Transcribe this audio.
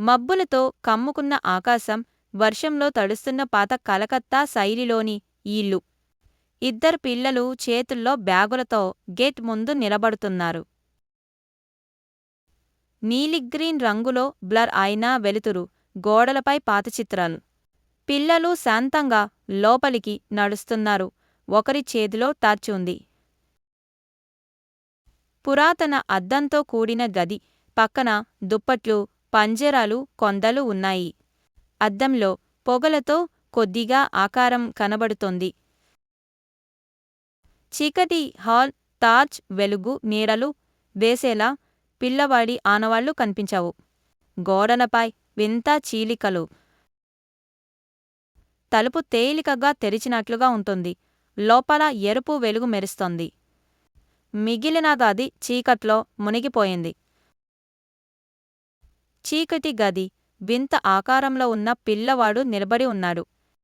మబ్బులతో కమ్ముకున్న ఆకాశం వర్షంలో తడుస్తున్న పాత కలకత్తా శైలిలోని ఈళ్ళు. ఇద్దరు పిల్లలు చేతుల్లో బ్యాగులతో గేట్ ముందు నిలబడుతున్నారు. నీలిగ్రీన్ రంగులో బ్లర్ అయిన వెలుతురు గోడలపై పాత చిత్రాలు పిల్లలు శాంతంగా లోపలికి నడుస్తున్నారు. ఒకరి చేతిలో టార్చ్ ఉంది. పురాతన అద్దంతో కూడిన గది పక్కన దుప్పట్లు పంజరాలు కొందలు ఉన్నాయి. అద్దంలో పొగలతో కొద్దిగా ఆకారం కనబడుతోంది. చీకటి హాల్ టార్చ్ వెలుగు నీడలు వేసేలా పిల్లవాడి ఆనవాళ్ళు కన్పించావు. గోడలపై వింత చీలికలు. తలుపు తేలికగా తెరిచినట్లుగా ఉంటుంది. లోపల ఎరుపు వెలుగు మెరుస్తోంది. మిగిలిన గది చీకట్లో మునిగిపోయింది. చీకటి గది వింత ఆకారంలో ఉన్న పిల్లవాడు నిలబడి ఉన్నాడు.